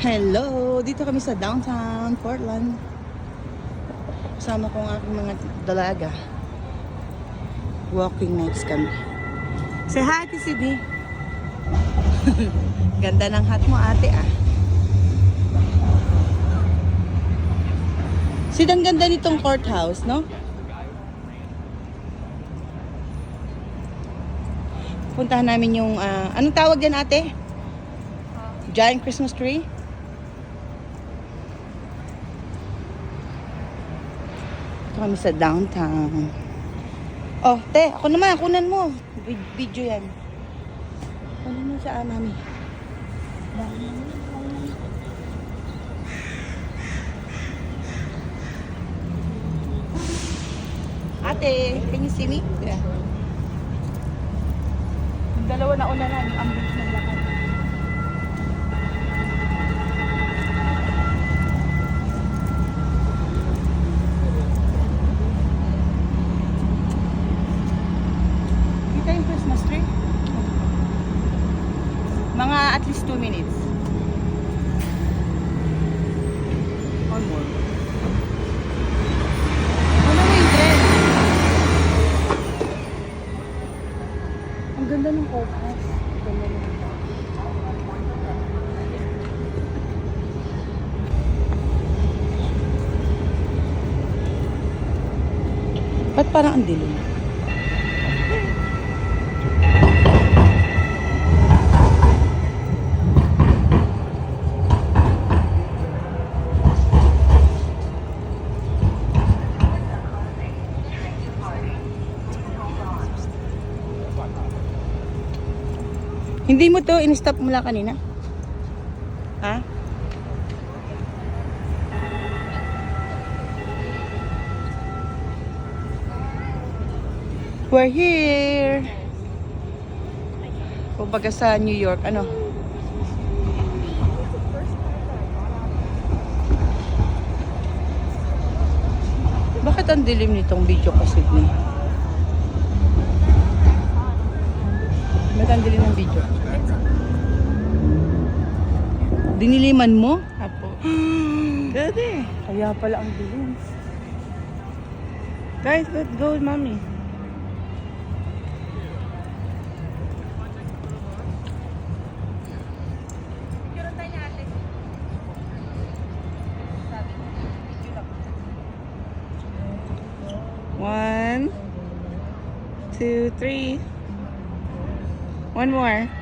Hello! Dito kami sa downtown Portland. Kasama ko ang aking mga dalaga. Walking nights kami. Say hi, Ate Sydney. Ganda ng hat mo, ate ah. Sid, ang ganda nitong courthouse, no? Puntahan namin yung, ah, anong tawag dyan ate? Giant Christmas tree? Ito kami sa downtown. Oh, te, ako naman, kunan mo. Vid- Video yan. Kunan mo sa ah. Ate, can you see me? Yeah. Yung dalawa na una na, ang bilis ng lakad. Kita yung Christmas tree? Mga at least 2 minutes. Or more. Ano mo yung trend? Ang ganda ng courthouse. Ganda ng Ba't parang ang dilim? Hindi mo to in-stop mula kanina? Ha? We're here! Kumbaga sa New York, ano? Bakit ang dilim nitong video ko, Sydney? Ba't ang dilim ng video? Diniliman mo? Apo. Dede. Kaya pala ang dilim. Guys, let's go mommy. One, two, three. One more.